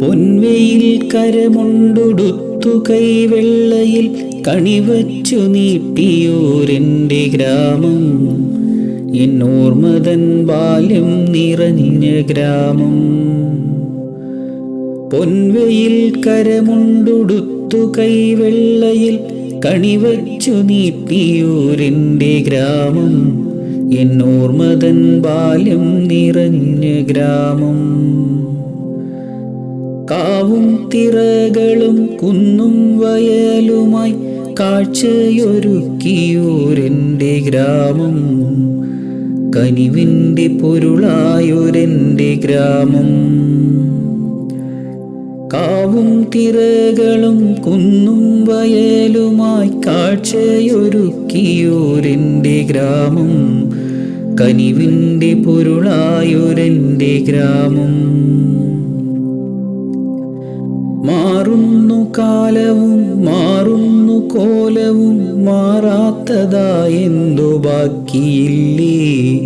പൊൻവെയിൽ കരമുണ്ടുടുത്തു കൈവെള്ളയിൽ കണിവച്ചു നീട്ടിയോരെന്റെ ഗ്രാമം. എന്നോർമതൻ ബാല്യം നിറഞ്ഞ ഗ്രാമം. പൊൻവെയിൽ കരമുണ്ടുടുത്തു കൈവെള്ളയിൽ കണിവച്ചു നീട്ടിയോരെന്റെ ഗ്രാമം. എന്നോർമതൻ ബാല്യം നിറഞ്ഞ ഗ്രാമം. കാവും തിറകളും കുന്നും വയലുമായി കാഴ്ചയൊരുക്കിയൂരെന്റെ ഗ്രാമം. കനിവിന്റെ പൊരുളായൊരെന്റെ ഗ്രാമം. കാവും തിറകളും കുന്നും വയലുമായി കാഴ്ചയൊരുക്കിയൂരെന്റെ ഗ്രാമം. കനിവിന്റെ പൊരുളായൊരെന്റെ ഗ്രാമം. മാറുന്നു കാലവും മാറുന്നു കോലവും മാറാത്തതായെന്തു ബാക്കിയില്ലേ?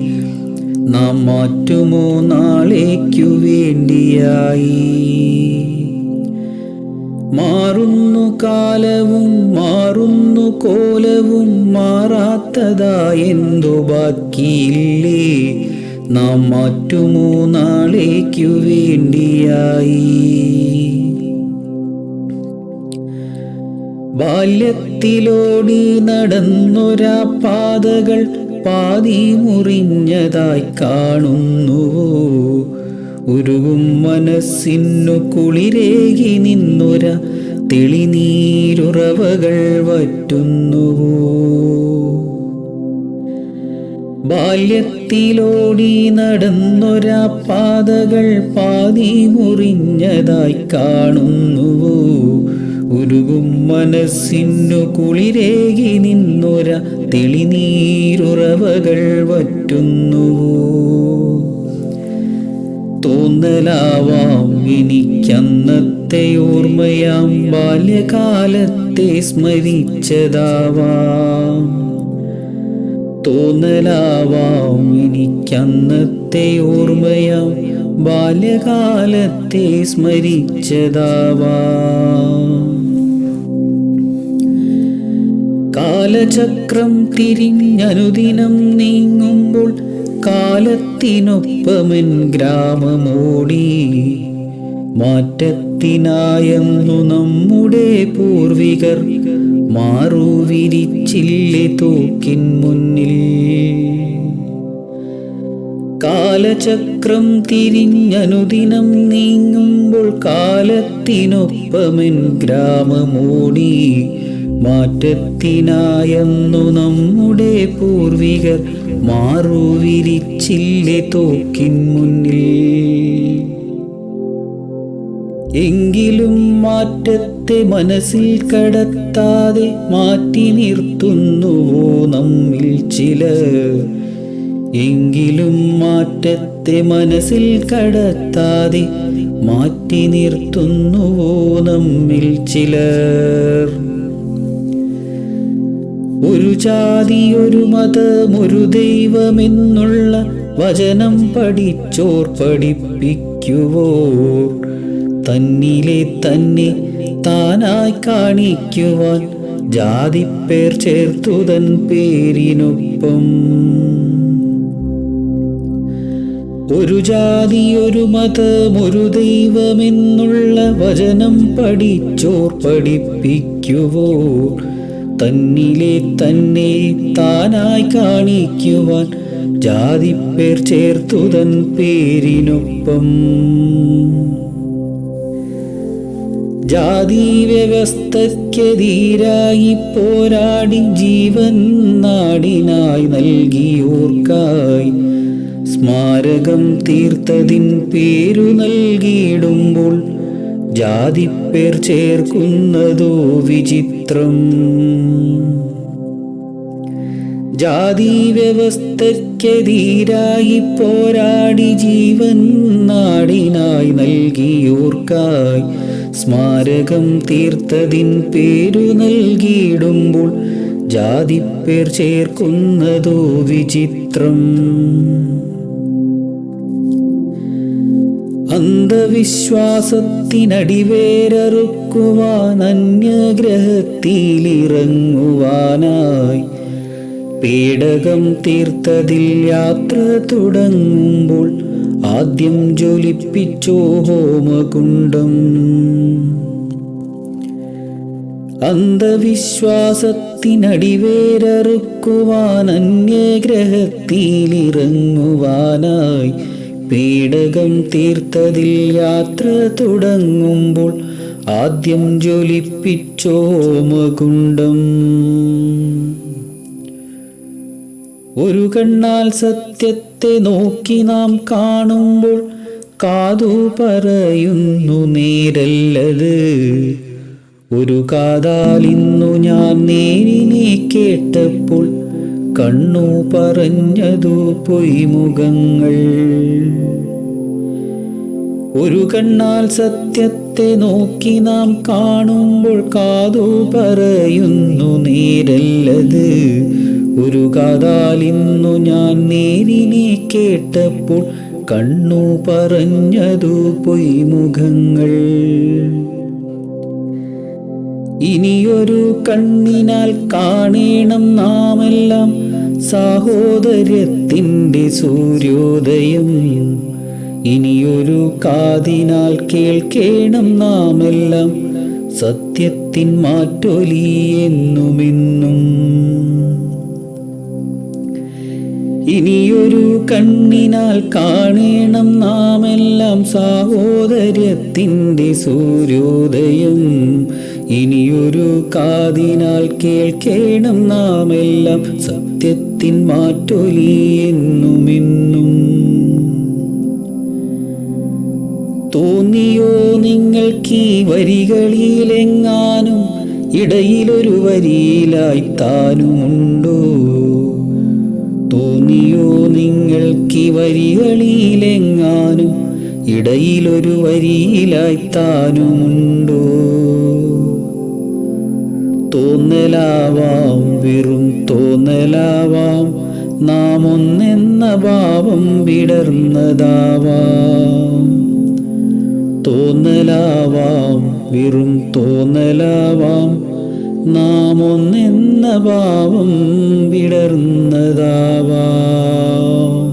നാം മാറ്റുമോ നാളേക്കു വേണ്ടിയായി? മാറുന്നു കാലവും മാറുന്നു കോലവും മാറാത്തതായെന്തു ബാക്കിയില്ലേ? നാം മാറ്റുമോ നാളേക്കു വേണ്ടിയായി? ബാല്യത്തിലോടി നടന്നൊരാ പാതകൾ പാതി മുറിഞ്ഞതായി കാണുന്നുവോ ഉരുകും മനസ്സിനു കുളിരേകി നിന്നൊര തെളിനീരുറവകൾ വറ്റുന്നുവോ ബാല്യത്തിലോടി നടന്നൊരാ പാതകൾ പാതി മുറിഞ്ഞതായി കാണുന്നുവോ ഉരുകും മനസ്സിനു കുളിരേകി നിന്നൊര തെളിനീരുറവകൾ വറ്റുന്നു തോന്നലാവാം എനിക്കന്നത്തെ ഓർമ്മയാം ബാല്യകാലത്തെ സ്മരിച്ചതാവാം. തോന്നലാവാം എനിക്കന്നത്തെ ഓർമ്മയാം ബാല്യകാലത്തെ സ്മരിച്ചതാവാം. കാലചക്രം തിരിഞ്ഞനുദിനം നീങ്ങുമ്പോൾ കാലത്തിനൊപ്പമൻ ഗ്രാമമോടി. മാറ്റത്തിനായെന്നു നമ്മുടെ പൂർവികർ മാറുവിരിച്ചില്ലേ തൂക്കിൻ മുന്നിൽ. കാലചക്രം തിരിഞ്ഞനുദിനം നീങ്ങുമ്പോൾ കാലത്തിനൊപ്പമൻ ഗ്രാമമോടി. മാറ്റത്തിനായെന്നു നമ്മുടെ പൂർവികർ മാറുവിരിച്ചില്ലേ തോക്കിൻ മുന്നിൽ? എങ്കിലും മാറ്റത്തെ മനസ്സിൽ കടത്താതെ മാറ്റി നിർത്തുന്നുവോ നമ്മിൽ ചില എങ്കിലും മാറ്റത്തെ മനസ്സിൽ കടത്താതെ മാറ്റി നിർത്തുന്നുവോ നമ്മിൽ ചിലർ? ഒരു ജാതി ഒരു മതം ഒരു ദൈവമെന്നുള്ള വചനം പഠിച്ചോർ പഠിപ്പിക്കുവോ തന്നിലെ തന്നെ താനായി കാണിക്കുവാൻ ജാതിപ്പേർ ചേർത്തുതൻ പേരിനൊപ്പം. ഒരു ജാതി ഒരു മതം ഒരു ദൈവമെന്നുള്ള വചനം പഠിച്ചോർ പഠിപ്പിക്കുവോർ. തന്നിലെ തന്നെ താനായി കാണിക്കുവാൻ ജാതിപ്പേർ ചേർത്തുതൻ പേരിനൊപ്പം. ജാതി വ്യവസ്ഥക്കെതിരായി പോരാടി ജീവൻ നാടിനായി നൽകിയോർക്കായി സ്മാരകം തീർത്തതിൻ പേരു നൽകിയിടുമ്പോൾ ജാതിപ്പേർ ചേർക്കുന്നതോ വിചിത്രം. ജാതി വ്യവസ്ഥക്കെതിരായി പോരാടി ജീവൻ നാടിനായി നൽകിയോർക്കായി സ്മാരകം തീർത്തതിൻ പേരു നൽകിയിടുമ്പോൾ ജാതിപ്പേർ ചേർക്കുന്നതോ വിചിത്രം. അന്ധവിശ്വാസത്തിനടിവേരറുക്കുവാൻ അന്യഗ്രഹത്തിലിറങ്ങുവാനായി പേടകം തീർത്തതിൽ യാത്ര തുടങ്ങുമ്പോൾ ആദ്യം ജ്വലിപ്പിച്ചോ ഹോമകുണ്ടം. അന്ധവിശ്വാസത്തിനടിവേരറുക്കുവാൻ അന്യഗ്രഹത്തിലിറങ്ങുവാനായി പേടകം തീർത്തതിൽ യാത്ര തുടങ്ങുമ്പോൾ ആദ്യം ജ്വലിപ്പിച്ചോമകുണ്ടം ഒരു കണ്ണാൽ സത്യത്തെ നോക്കി നാം കാണുമ്പോൾ കാതു പറയുന്നു നേരല്ലത്. ഒരു കാതാൽ ഇന്നു ഞാൻ നേരിനെ കേട്ടപ്പോൾ കണ്ണു പറഞ്ഞതു പൊയ്മുഖങ്ങൾ. ഒരു കണ്ണാൽ സത്യത്തെ നോക്കി നാം കാണുമ്പോൾ കാതു പറയുന്നു നേരല്ലത്. ഒരു കാതാൽ ഇന്നു ഞാൻ നേരിനെ കേട്ടപ്പോൾ കണ്ണു പറഞ്ഞതു പൊയ്മുഖങ്ങൾ. ഇനിയൊരു കണ്ണിനാൽ കാണേണം നാമെല്ലാം സഹോദര്യത്തിന്റെ സൂര്യോദയം. ഇനിയൊരു കാതിനാൽ കേൾക്കേണം നാമെല്ലാം സത്യത്തിൻ മാറ്റൊലി എന്നുമെന്നും. ഇനിയൊരു കണ്ണിനാൽ കാണേണം നാമെല്ലാം സഹോദര്യത്തിന്റെ സൂര്യോദയം. ഇനിയൊരു കാതിനാൽ കേൾക്കേണം നാമെല്ലാം. സത്യത്തിൻ മാറ്റൊലി എന്നുമെന്നും. തോന്നിയോ നിങ്ങൾക്ക് ഈ വരികളിലെങ്ങാനും? ഇടയിലൊരു വരിയിലായി താനുമുണ്ടോ തോന്നിയോ നിങ്ങൾക്ക് ഈ വരികളിലെങ്ങാനും? ഇടയിലൊരു വരിയിലായി താനുമുണ്ടോ തോന്നലാവാം വെറും തോന്നലാവാം. നാം ഒന്നെന്ന ഭാവം വിടർന്നതാവാം. തോന്നലാവാം വെറും തോന്നലാവാം. നാം ഒന്നെന്ന ഭാവം വിടർന്നതാവാം.